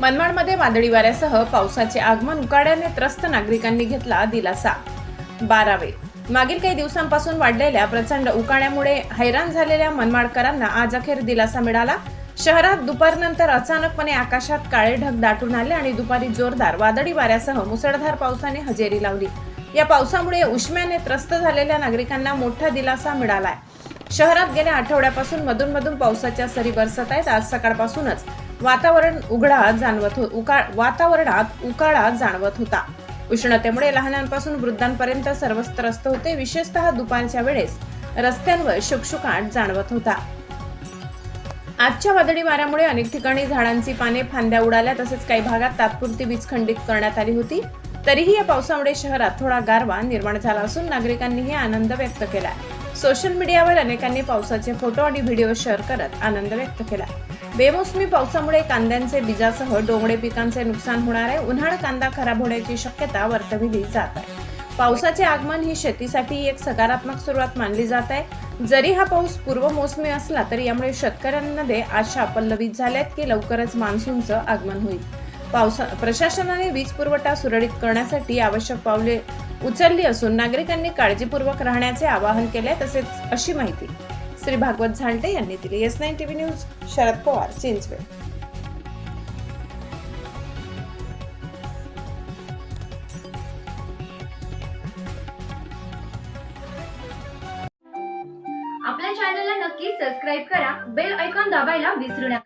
मनमाडमध्ये वादळी वाऱ्यासह पावसाचे आगमन उकाड्याने त्रस्त नागरिकांनी घेतला दिलासा. बारावे. मागील काही दिवसांपासून वाढलेल्या प्रचंड उकाड्यामुळे हैराण झालेल्या मनमाडकरांना आज अखेर दिलासा मिळाला. शहरात दुपारनंतर अचानकपणे आकाशात काळे ढग दाटून आले आणि दुपारी जोरदार वादळी वाऱ्यासह मुसळधार पावसाने हजेरी लावली. या पावसामुळे उष्म्याने त्रस्त झालेल्या नागरिकांना मोठा दिलासा मिळालाय. शहरात गेल्या आठवड्यापासून मधून मधून पावसाच्या सरी बरसत आहेत. आज सकाळपासूनच वातावरण उघडा जाणवत हो वातावरणात उकाळा जाणवत होता. उष्णतेमुळे लहानांपासून वृद्धांपर्यंत सर्वच त्रस्त होते. विशेषतः दुपारच्या वेळेस रस्त्यांवर शुकशुकाट जाणवत होता. आजच्या वादळी वाऱ्यामुळे अनेक ठिकाणी झाडांची पाने फांद्या उडाल्या तसेच काही भागात तात्पुरती वीज खंडित करण्यात आली होती. तरीही या पावसामुळे शहरात थोडा गारवा निर्माण झाला असून नागरिकांनीही आनंद व्यक्त केला सोशल मीडियावर अनेकांनी पावसाचे फोटो आणि व्हिडिओ शेअर करत आनंद व्यक्त केला बेमोसमी पावसामुळे कांद्यांचे बीजासह डोंगळे पिकांचे नुकसान होणार आहे. उन्हाळा कांदा खराब होण्याची शक्यता वर्तविली जात आहे. पावसाचे आगमन ही शेतीसाठी एक सकारात्मक सुरुवात मानली जात आहे. जरी हा पाऊस पूर्व मोसमी असला तरी यामुळे शेतकऱ्यांमध्ये आशा पल्लवित झाल्यात की लवकरच मान्सूनचं आगमन होईल. पावसा प्रशासनाने वीज पुरवठा सुरळीत करण्यासाठी आवश्यक पावले उचलली असून नागरिकांनी काळजीपूर्वक राहण्याचे आवाहन केले तसेच अशी माहिती श्री भागवत झांटे यांनी दिली. S nine TV news Sharad Pawar Chinchwe. आपल्या चॅनलला नक्की सबस्क्राईब करा. बेल ऐकॉन दाबायला विसरू नका.